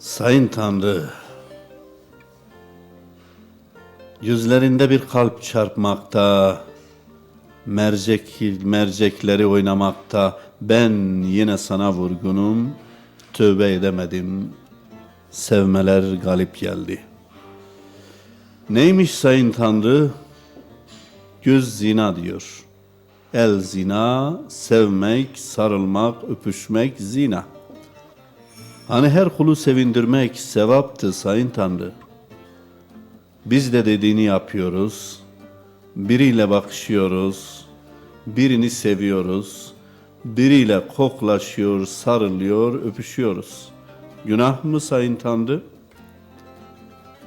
Sayın Tanrı, yüzlerinde bir kalp çarpmakta, mercek mercekleri oynamakta, ben yine sana vurgunum, tövbe edemedim, sevmeler galip geldi. Neymiş Sayın Tanrı? Göz zina diyor. El zina, sevmek, sarılmak, öpüşmek zina. Hani her kulu sevindirmek sevaptı Sayın Tanrı. Biz de dediğini yapıyoruz. Biriyle bakışıyoruz. Birini seviyoruz. Biriyle koklaşıyor, sarılıyor, öpüşüyoruz. Günah mı Sayın Tanrı?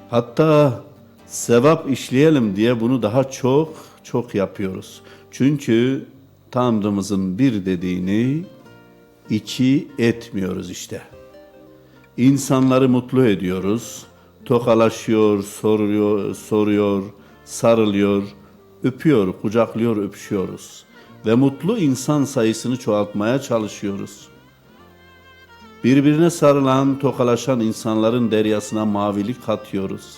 Hatta sevap işleyelim diye bunu daha çok çok yapıyoruz. Çünkü Tanrımızın bir dediğini iki etmiyoruz işte. İnsanları mutlu ediyoruz. Tokalaşıyor, soruyor, soruyor, sarılıyor, öpüyor, kucaklıyor, öpüşüyoruz. Ve mutlu insan sayısını çoğaltmaya çalışıyoruz. Birbirine sarılan, tokalaşan insanların deryasına mavilik katıyoruz.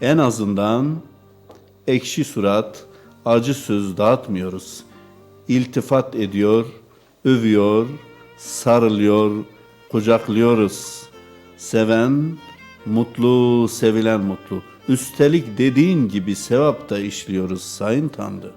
En azından ekşi surat, acı söz dağıtmıyoruz. İltifat ediyor, övüyor, sarılıyor, kucaklıyoruz. Seven, mutlu, sevilen mutlu. Üstelik dediğin gibi sevap da işliyoruz Sayın Tanrı.